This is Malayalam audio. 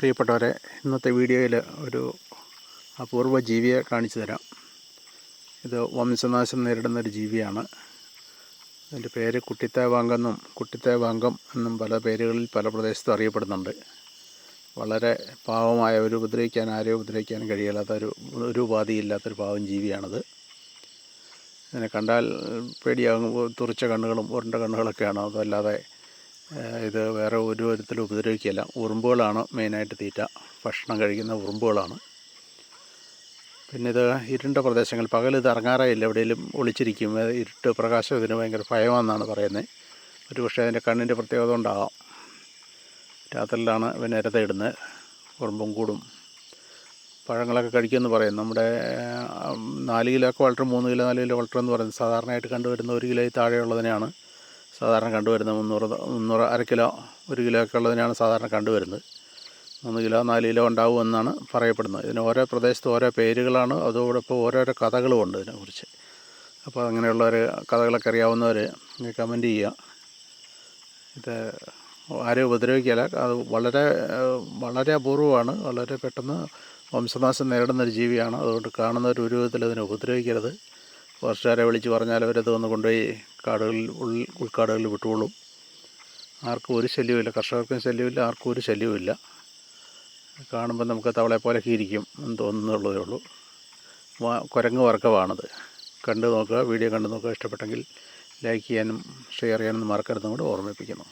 പ്രിയപ്പെട്ടവരെ ഇന്നത്തെ വീഡിയോയിൽ ഒരു അപൂർവ ജീവിയെ കാണിച്ചു തരാം. ഇത് വംശനാശം നേരിടുന്ന ഒരു ജീവിയാണ്. അതിന്റെ പേര് കുട്ടിത്തേവാങ്കെന്നും കുട്ടിത്തേവാങ്കം എന്നും പല പേരുകളിൽ പല പ്രദേശത്തും അറിയപ്പെടുന്നുണ്ട്. വളരെ പാവമായ ഒരു ഉപദ്രവിക്കാൻ ആരെയും ഉപദ്രവിക്കാനും കഴിയാത്ത ഒരു ഒരു ഉപാധിയില്ലാത്തൊരു പാവം ജീവിയാണത്. ഇതിനെ കണ്ടാൽ പേടിയാകും. തുറച്ച കണ്ണുകളും ഉരുണ്ട കണ്ണുകളൊക്കെയാണ് അതല്ലാതെ ഇത് വേറെ ഒരു വിധത്തിലും ഉപദ്രവിക്കുകയല്ല. ഉറുമ്പുകളാണ് മെയിനായിട്ട് തീറ്റ. ഭക്ഷണം കഴിക്കുന്ന ഉറുമ്പുകളാണ്. പിന്നെ ഇത് ഇരുണ്ട പ്രദേശങ്ങൾ. പകൽ ഇത് ഇറങ്ങാറേയില്ല. എവിടെയെങ്കിലും ഒളിച്ചിരിക്കും. ഇരുട്ട് പ്രകാശം ഇതിന് ഭയങ്കര ഭയമാണെന്നാണ് പറയുന്നത്. ഒരു പക്ഷേ അതിന്റെ കണ്ണിന്റെ പ്രത്യേകത ഉണ്ടാകാം രാത്രിയിലാണ് പിന്നെ നേരത്തെ ഇടുന്നത്. ഉറുമ്പും കൂടും. പഴങ്ങളൊക്കെ കഴിക്കുമെന്ന് പറയും. നമ്മുടെ നാല് കിലോ ഒക്കെ വളർത്തും മൂന്ന് കിലോ നാല് കിലോ വളർത്തും എന്ന് പറയുന്നത് സാധാരണയായിട്ട് കണ്ടുവരുന്ന ഒരു കിലോയിൽ താഴെയുള്ളതിനെയാണ്. സാധാരണ കണ്ടുവരുന്നത് മുന്നൂറ് മുന്നൂറ് അര കിലോ ഒരു കിലോ ഒക്കെ ഉള്ളതിനാണ് സാധാരണ കണ്ടുവരുന്നത്. മൂന്ന് കിലോ നാല് കിലോ ഉണ്ടാവുമെന്നാണ് പറയപ്പെടുന്നത്. ഇതിന് ഓരോ പ്രദേശത്ത് ഓരോ പേരുകളാണ്. അതോടൊപ്പം ഓരോരോ കഥകളുമുണ്ട് ഇതിനെക്കുറിച്ച്. അപ്പോൾ അങ്ങനെയുള്ളവർ കഥകളൊക്കെ അറിയാവുന്നവർ കമന്റ് ചെയ്യുക. ഇത് ആരെയും ഉപദ്രവിക്കില്ല അത് വളരെ വളരെ അപൂർവമാണ്. വളരെ പെട്ടെന്ന് വംശനാശം നേരിടുന്ന ഒരു ജീവിയാണ്. അതുകൊണ്ട് കാണുന്നവർ ഒരു വിധത്തിൽ അതിനെ ഉപദ്രവിക്കരുത്. ഫോറസ്റ്റുകാരെ വിളിച്ച് പറഞ്ഞാൽ അവരത് വന്ന് കൊണ്ടുപോയി കാടുകളിൽ ഉൾ ഉൾക്കാടുകളിൽ വിട്ടുകൊള്ളും. ആർക്കും ഒരു ശല്യവുമില്ല. കർഷകർക്കും ശല്യമില്ല ആർക്കും ഒരു ശല്യവുമില്ല. കാണുമ്പോൾ നമുക്ക് തവളെ കീരിക്കും എന്ന് തോന്നുന്നുള്ളതേ ഉള്ളൂ. കുരങ്ങ് വർക്കമാണത് കണ്ടു നോക്കുക വീഡിയോ കണ്ടു നോക്കുക. ഇഷ്ടപ്പെട്ടെങ്കിൽ ലൈക്ക് ചെയ്യാനും ഷെയർ ചെയ്യാനും മറക്കരുതെന്നും കൂടെ ഓർമ്മിപ്പിക്കുന്നു.